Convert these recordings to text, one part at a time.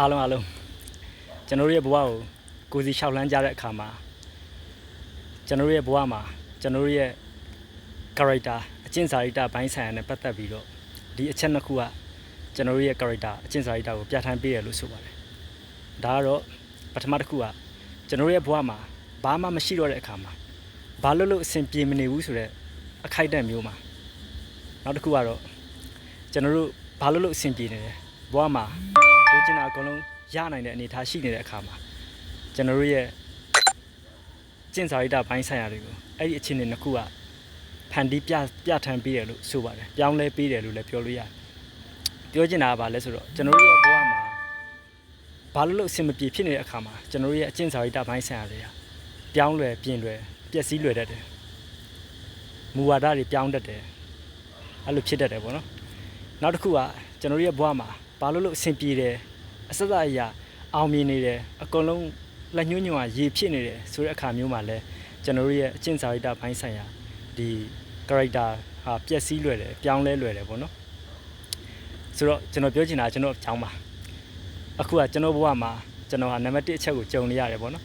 အားလုံးအားလုံးကျွန်တော်တို့ရဲ့ဘဝကိုကိုယ်စီလျှောက်လန်းကြတဲ့အခါမှာကျွန်တော်တို့ရဲ့ဘဝမှာကျွန်တော်တို့ရဲ့ character အကျင့်စာရိတ္တဘိုင်းဆိုင်ရာနဲ့ပတ်သက်ပြီးတော့ဒီအချက်နှစ်ခုကကျွန်တော်တို့ရဲ့ character အကျင့်စာရိတ္တကိုပြဋ္ဌာန်းပေးရလို့ဆိုပါတယ်ဒါကတော့ပထမတစ်ခုကကျွန်တော်တို့ရဲ့ဘဝမှာဘာမှမရှိတော့တဲ့အခါမှာဘာလို့လို့အဆင်ပြေမနေဘူးဆိုတော့အခိုက်အတန့်မျိုးမှာနောက်တစ်ခုကတော့ကျွန်တော်တို့ဘာလို့လို့အဆင်ပြေနေတယ်ဘဝမှာ လိုချင်တာအကုန်လုံးရနိုင်တဲ့အနေအထားရှိနေတဲ့အခါမှာကျွန်တော်တို့ရဲ့ကျင့်စာရိတ္တဘိုင်းဆိုင်ရာတွေကိုအဲ့ဒီအခြေအနေနှစ်ခုကဖန်တီးပြပြထန်ပေးတယ်လို့ဆိုပါတယ်ပြောင်းလဲပေးတယ်လို့လည်းပြောလို့ရတယ်ပြောချင်တာကဘာလဲဆိုတော့ကျွန်တော်တို့ရဲ့ဘဝမှာဘာလို့လို့အဆင်မပြေဖြစ်နေတဲ့အခါမှာကျွန်တော်တို့ရဲ့အကျင့်စာရိတ္တဘိုင်းဆိုင်ရာတွေကပြောင်းလဲပြင်လွယ်ပျက်စီးလွယ်တတ်တယ်မူဝါဒတွေပြောင်းတတ်တယ်အဲ့လိုဖြစ်တတ်တယ်ပေါ့နော်နောက်တစ်ခုကကျွန်တော်တို့ရဲ့ဘဝမှာ ဘာလို့လို့အဆင်ပြေတယ်အစစအရာအောင်မြင်နေတယ်အကုန်လုံးလက်ညှိုးညွှန်ကရေဖြစ်နေတယ်ဆိုတဲ့အခါမျိုးမှာလဲကျွန်တော်တို့ရဲ့အကျင့်စာရိတ္တဘိုင်းဆိုင်ရာဒီ character ဟာပျက်စီးလွယ်တယ်ပြောင်းလဲလွယ်တယ်ပေါ့နော်ဆိုတော့ကျွန်တော်ပြောချင်တာကျွန်တော်အကြောင်းပါအခုကကျွန်တော်ဘဝမှာကျွန်တော်ဟာနံပါတ်1အချက်ကိုကြုံနေရတယ်ပေါ့နော်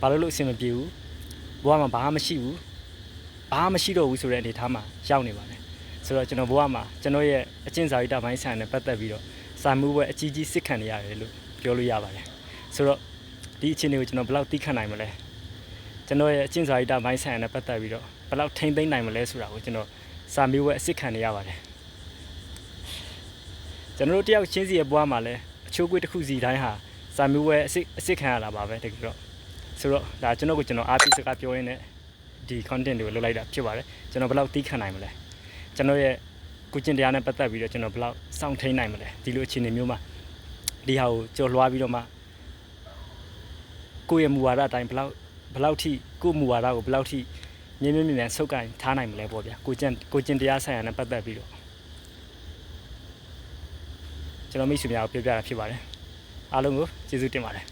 ဘာလို့လို့အဆင်မပြေဘူးဘဝမှာဘာမှမရှိဘူးဘာမှမရှိတော့ဘူးဆိုတဲ့အနေအထားမှာရောက်နေပါတယ်ဆိုတော့ကျွန်တော်ဘဝမှာကျွန်တော်ရဲ့အကျင့်စာရိတ္တဘိုင်းဆိုင်ရာနဲ့ပတ်သက်ပြီးတော့ စာမှုပွဲအကြီးကြီးစစ်ခံနေရတယ်လို့ပြောလို့ရပါတယ်ဆိုတော့ဒီအခြေအနေကိုကျွန်တော်ဘယ်လောက်သိခံနိုင်မလဲကျွန်တော်ရဲ့အကျင့်စာရိတ္တဘိုင်းဆိုင်ရာနဲ့ပတ်သက်ပြီးတော့ဘယ်လောက်ထိမ့်သိမ့်နိုင်မလဲဆိုတာကိုကျွန်တော်စာမျိုးပွဲအစစ်ခံနေရပါတယ်ကျွန်တော်တို့တယောက်ချင်းစီရဲ့ဘဝမှာလည်းအချိုးကွေးတစ်ခုစီတိုင်းဟာစာမျိုးပွဲအစစ်အစစ်ခံရတာပါပဲတကယ်တော့ဆိုတော့ဒါကျွန်တော်ကိုကျွန်တော်အားပေးစကားပြောရင်းနဲ့ဒီ content တွေကိုလုပ်လိုက်တာဖြစ်ပါတယ်ကျွန်တော်ဘယ်လောက်သိခံနိုင်မလဲကျွန်တော်ရဲ့ ကိုကျင့်တရားနဲ့ပတ်သက်ပြီးတော့ကျွန်တော်ဘယ်လောက်စောင့်ထိန်နိုင်မလဲဒီလိုအခြေအနေမျိုးမှာဒီဟာကိုကြော်လွှားပြီးတော့မှကိုယ့်ရဲ့မူဝါဒအတိုင်းဘယ်လောက်ဘယ်လောက်ထိကိုယ့်မူဝါဒကိုဘယ်လောက်ထိမြင်းမြင်းမြင်းမြန်ဆုပ်ကန်ထားနိုင်မလဲပေါ့ဗျာကိုကျင့်ကိုကျင့်တရားဆိုင်ရာနဲ့ပတ်သက်ပြီးတော့ကျွန်တော်မိတ်ဆွေများကိုပြောပြတာဖြစ်ပါတယ်အားလုံးကိုကျေးဇူးတင်ပါတယ်